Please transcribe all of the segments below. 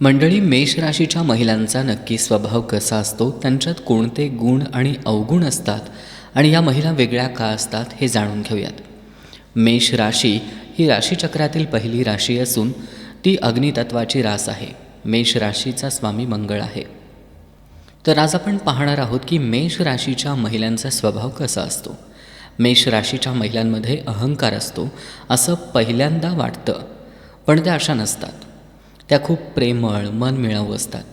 मंडळी मेष राशीच्या महिलांचा नक्की स्वभाव कसा असतो? त्यांच्यात कोणते गुण आणि अवगुण असतात? आणि या महिला वेगळ्या का असतात हे जाणून घेऊयात. मेष राशी ही राशीचक्रातील पहिली राशी असून ती अग्नितत्वाची रास आहे. मेष राशीचा स्वामी मंगळ आहे. तर आज आपण पाहणार आहोत की मेष राशीच्या महिलांचा स्वभाव कसा असतो? मेष राशीच्या महिलांमध्ये अहंकार असतो असं पहिल्यांदा वाटतं. पण त्या अशा नसतात. त्या खूप प्रेमळ मनमिळावू असतात.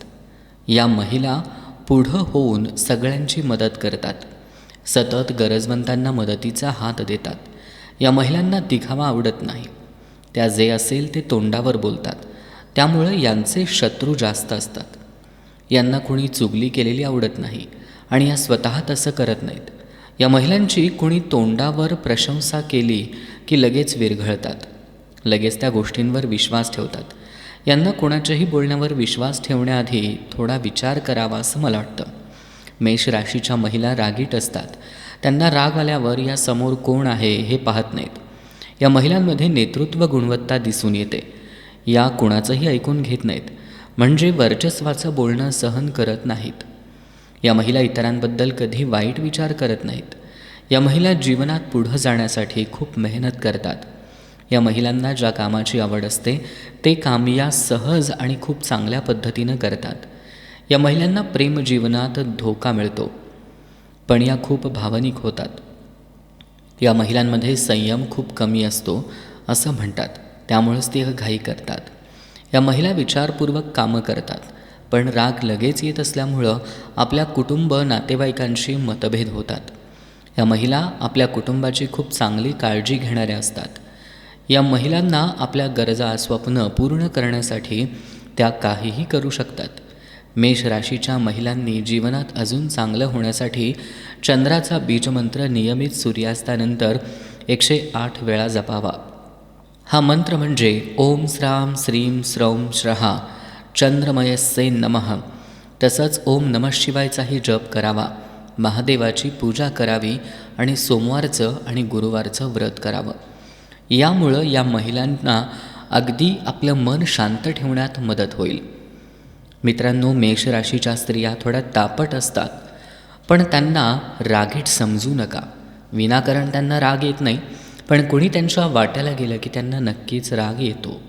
या महिला पुढं होऊन सगळ्यांची मदत करतात. सतत गरजवंतांना मदतीचा हात देतात. या महिलांना दिखावा आवडत नाही. त्या जे असेल ते तोंडावर बोलतात. त्यामुळे यांचे शत्रू जास्त असतात. यांना कुणी चुगली केलेली आवडत नाही आणि या स्वतः तसं करत नाहीत. या महिलांची कुणी तोंडावर प्रशंसा केली की लगेच विरघळतात. लगेच त्या गोष्टींवर विश्वास ठेवतात. यांना कोणाच्याही बोलण्यावर विश्वास ठेवण्याआधी थोडा विचार करावा असं मला वाटतं. मेष राशीच्या महिला रागीट असतात. त्यांना राग आल्यावर या समोर कोण आहे हे पाहत नाहीत. या महिलांमध्ये नेतृत्व गुणवत्ता दिसून येते. या कुणाचंही ऐकून घेत नाहीत. म्हणजे वर्चस्वाचं बोलणं सहन करत नाहीत. या महिला इतरांबद्दल कधी वाईट विचार करत नाहीत. या महिला जीवनात पुढं जाण्यासाठी खूप मेहनत करतात. या महिलांना ज्या कामाची आवड असते ते काम या सहज आणि खूप चांगल्या पद्धतीनं करतात. या महिलांना प्रेम जीवनात धोका मिळतो पण या खूप भावनिक होतात. या महिलांमध्ये संयम खूप कमी असतो असं म्हणतात. त्यामुळेच ते घाई करतात. या महिला विचारपूर्वक कामं करतात पण राग लगेच येत असल्यामुळं आपल्या कुटुंब नातेवाईकांशी मतभेद होतात. या महिला आपल्या कुटुंबाची खूप चांगली काळजी घेणाऱ्या असतात. या महिलांना आपल्या गरजा स्वप्न पूर्ण करण्यासाठी त्या काहीही करू शकतात. मेष राशीच्या महिलांनी जीवनात अजून चांगलं होण्यासाठी चंद्राचा बीजमंत्र नियमित सूर्यास्तानंतर एकशे आठ वेळा जपावा. हा मंत्र म्हणजे ओम श्राम श्रीम श्रौम श्रहा चंद्रमयस्से नमः. तसंच ओम नमः शिवायचाही जप करावा. महादेवाची पूजा करावी आणि सोमवारचं आणि गुरुवारचं व्रत करावं. यामुळं या महिलांना अगदी आपलं मन शांत ठेवण्यात मदत होईल. मित्रांनो मेष राशीच्या स्त्रिया थोड्या तापट असतात पण त्यांना रागीट समजू नका. विनाकारण त्यांना राग येत नाही पण कोणी त्यांच्या वाट्याला गेलं की त्यांना नक्कीच राग येतो.